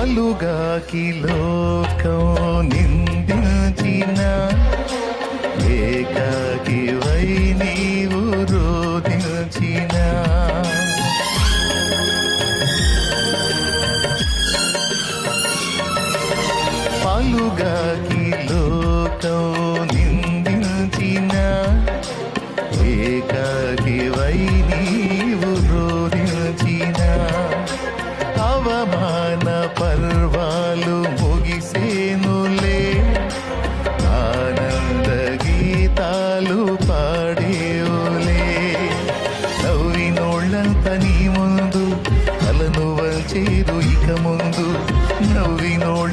పాలుగా లోకం నిందించిన ఏకాకి వై నీవు రోదించిన పాలుగా లోకం నిందించిన ఏకాకి వై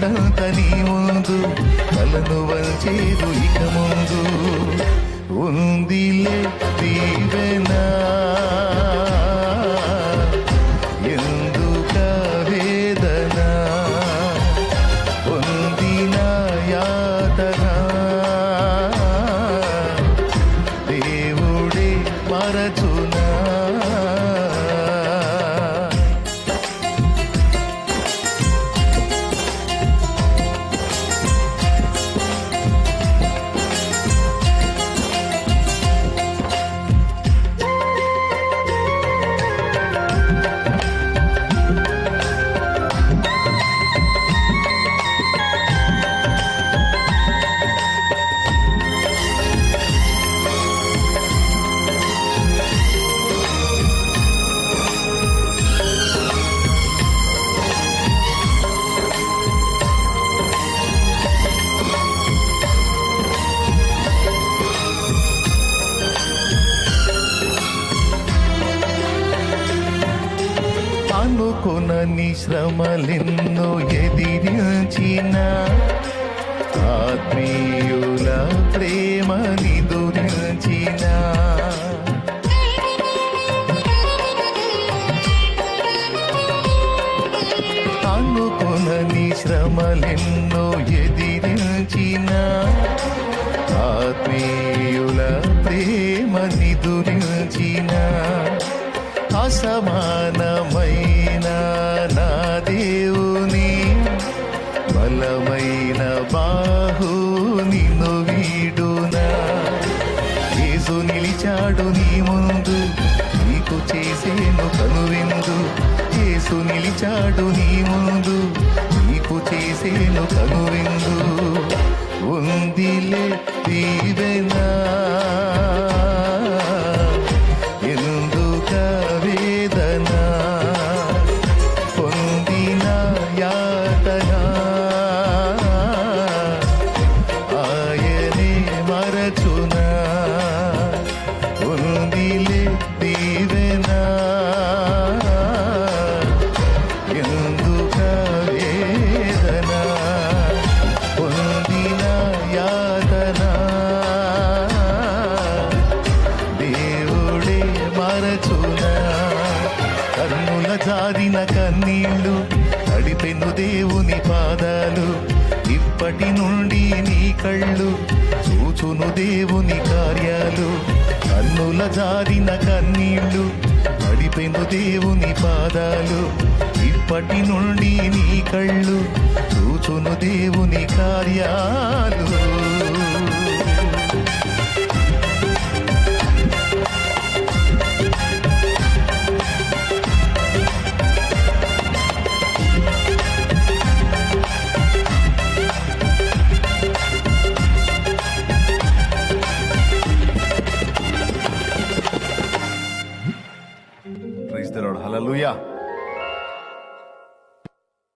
నవ్వినోళ్ళంత నీ ముందు తలను వంచేరు ఇక ముందు అని శ్రమలెన్నో ఎదిరించిన ఆత్మీయుల ప్రేమని దురించిన. అనుకునని శ్రమలెన్నో ఎదిరించిన ఆత్మీయుల ప్రేమని దురించిన. అసమానమై నిలిచాడు నీ ముందు. నీకు చేసేను కనువిందు యేసు నిలిచాడు నీ ముందు. నీకు చేసేను కనువిందు ఉందిలే తీరు జారిన కన్నీళ్ళు నడిపెను దేవుని పాదాలు. ఇప్పటి నుండి నీ కళ్ళు చూచును దేవుని కార్యాలు. కన్నుల జారిన కన్నీళ్ళు నడిపెను దేవుని పాదాలు? ఇప్పటి నుండి నీ కళ్ళు చూచును దేవుని కార్యాలు.